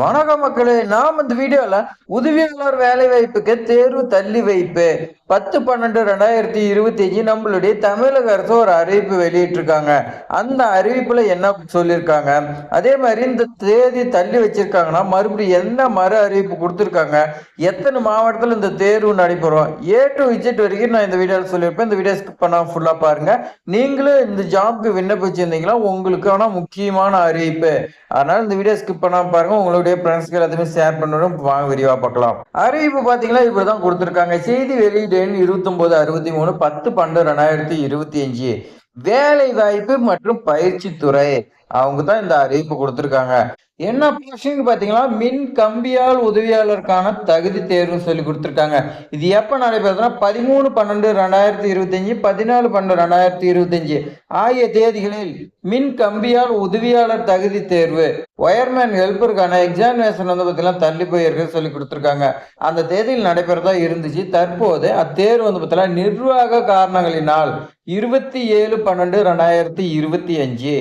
வணக்க மக்களே நாம் இந்த வீடியோல உதவியாளர் வேலை வாய்ப்புக்கு தேர்வு தள்ளி வைப்பு. பத்து பன்னெண்டு ரெண்டாயிரத்தி இருபத்தி அஞ்சு நம்மளுடைய தமிழக அரசு ஒரு அறிவிப்பு வெளியிட்டிருக்காங்க. அந்த அறிவிப்புல என்ன சொல்லியிருக்காங்க? அதே மாதிரி இந்த தேதி தள்ளி வச்சிருக்காங்கன்னா மறுபடியும் என்ன மறு அறிவிப்பு கொடுத்துருக்காங்க? எத்தனை மாவட்டத்தில் இந்த தேர்வு நடைபெறும்? ஏ டு விஜெட் வரைக்கும் நான் இந்த வீடியோவில் சொல்லியிருப்பேன். இந்த வீடியோ ஸ்கிப் பண்ணா ஃபுல்லாக பாருங்க. நீங்களும் இந்த ஜாப்க்கு விண்ணப்பிச்சிருந்தீங்கன்னா உங்களுக்கான முக்கியமான அறிவிப்பு. அதனால இந்த வீடியோ ஸ்கிப் பண்ணாம பாருங்க. உங்களுடைய ஃப்ரெண்ட்ஸ்க்கு எல்லாத்தையுமே ஷேர் பண்ணணும். வாங்க விரிவா பார்க்கலாம். அறிவிப்பு பாத்தீங்கன்னா இப்படிதான் கொடுத்துருக்காங்க. செய்தி வெளியீடு எண் இருபத்தொன்பது அறுபத்தி மூணு பத்து பன்னெண்டு ரெண்டாயிரத்தி இருபத்தி அஞ்சு. வேலை வாய்ப்பு மற்றும் பயிற்சி துறை அவங்க தான் இந்த அறிவிப்பு கொடுத்துருக்காங்க. என்ன போஸ்டிங் பார்த்தீங்கன்னா மின் கம்பியால் உதவியாளருக்கான தகுதி தேர்வுன்னு சொல்லி கொடுத்துருக்காங்க. இது எப்ப நடைபெறுதுன்னா பதிமூணு பன்னெண்டு ரெண்டாயிரத்தி இருபத்தஞ்சு பதினாலு பன்னெண்டு ரெண்டாயிரத்தி இருபத்தஞ்சு ஆகிய தேதிகளில் மின் கம்பியால் உதவியாளர் தகுதி தேர்வு ஒயர்மேன் ஹெல்ப்பருக்கான எக்ஸாமினேஷன் வந்து பார்த்தீங்கன்னா தள்ளி போயிருக்கு சொல்லி கொடுத்துருக்காங்க. அந்த தேதியில் நடைபெறதா இருந்துச்சு. தற்போது அத்தேர்வு வந்து பார்த்தீங்கன்னா நிர்வாக காரணங்களினால் இருபத்தி ஏழு பன்னெண்டு ரெண்டாயிரத்தி இருபத்தி அஞ்சு.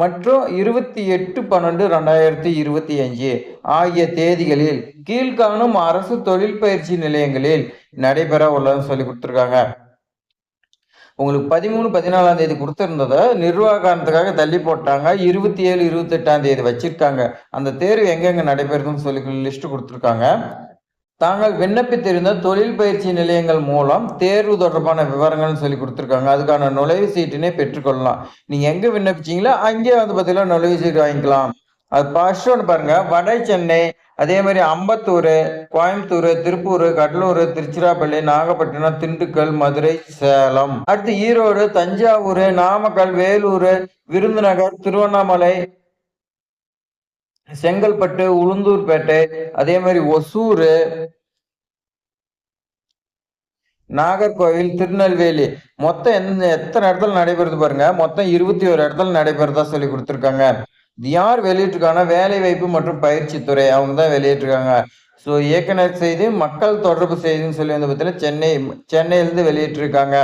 மற்றும் இருபத்தி எட்டு பன்னெண்டு ரெண்டாயிரத்தி இருபத்தி அஞ்சு ஆகிய தேதிகளில் கீழ்காணும் அரசு தொழில் பயிற்சி நிலையங்களில் நடைபெற உள்ளதுன்னு சொல்லி கொடுத்துருக்காங்க. உங்களுக்கு பதிமூணு பதினாலாம் தேதி கொடுத்துருந்ததை நிர்வாக காரணத்துக்காக தள்ளி போட்டாங்க. இருபத்தி ஏழு இருபத்தெட்டாம் தேதி வச்சிருக்காங்க. அந்த தேர்வு எங்கெங்க நடைபெறுதுன்னு சொல்லி லிஸ்ட் கொடுத்துருக்காங்க. தாங்கள் விண்ணப்பித்திருந்த தொழில் பயிற்சி நிலையங்கள் மூலம் தேர்வு தொடர்பான விவரங்கள்னு சொல்லி கொடுத்துருக்காங்க. அதுக்கான நுழைவு சீட்டினே பெற்றுக்கொள்ளலாம். நீங்கள் எங்கே விண்ணப்பிச்சீங்களோ அங்கேயே வந்து பார்த்தீங்கன்னா நுழைவு சீட்டு வாங்கிக்கலாம். அது ஃபர்ஸ்ட் ஒன்று பாருங்க. வட சென்னை அதே மாதிரி அம்பத்தூர் கோயம்புத்தூர் திருப்பூர் கடலூர் திருச்சிராப்பள்ளி நாகப்பட்டினம் திண்டுக்கல் மதுரை சேலம். அடுத்து ஈரோடு தஞ்சாவூர் நாமக்கல் வேலூர் விருதுநகர் திருவண்ணாமலை செங்கல்பட்டு உளுந்தூர்பேட்டை அதே மாதிரி ஒசூர் நாகர்கோவில் திருநெல்வேலி. மொத்தம் எந்த எத்தனை இடத்துல நடைபெறுது பாருங்க. மொத்தம் இருபத்தி ஒரு இடத்துல நடைபெறதா சொல்லி கொடுத்துருக்காங்க. யார் வெளியிட்டிருக்காங்கன்னா வேலை வாய்ப்பு மற்றும் பயிற்சி துறை. அவங்க தான் வெளியிட்டிருக்காங்க. ஸோ இயக்குனர் செய்தி மக்கள் தொடர்பு செய்தின்னு சொல்லி வந்து பார்த்தீங்கன்னா சென்னை சென்னையிலேருந்து வெளியிட்டிருக்காங்க.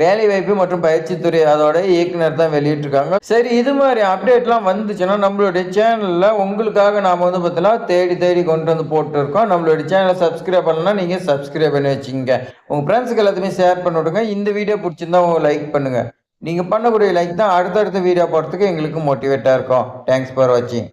வேலை வாய்ப்பு மற்றும் பயிற்சி துறை அதோட இயக்குனர் தான் வெளியிட்டிருக்காங்க. சரி இது மாதிரி அப்டேட்லாம் வந்துச்சுன்னா நம்மளுடைய சேனலில் உங்களுக்காக நாம் வந்து பார்த்தீங்கன்னா தேடி தேடி கொண்டு வந்து போட்டுருக்கோம். நம்மளுடைய சேனலை சப்ஸ்கிரைப் பண்ணலாம் நீங்கள் சப்ஸ்கிரைப் பண்ணி வச்சுங்க உங்கள் ஃப்ரெண்ட்ஸுக்கு எல்லாத்தையுமே ஷேர் பண்ணி விடுங்க. இந்த வீடியோ பிடிச்சிருந்தா உங்கள் லைக் பண்ணுங்கள் நீங்கள் பண்ணக்கூடிய லைக் தான் அடுத்தடுத்த வீடியோ போடுறதுக்கு எங்களுக்கு மோட்டிவேட்டாக இருக்கும். தேங்க்ஸ் ஃபார் வாட்சிங்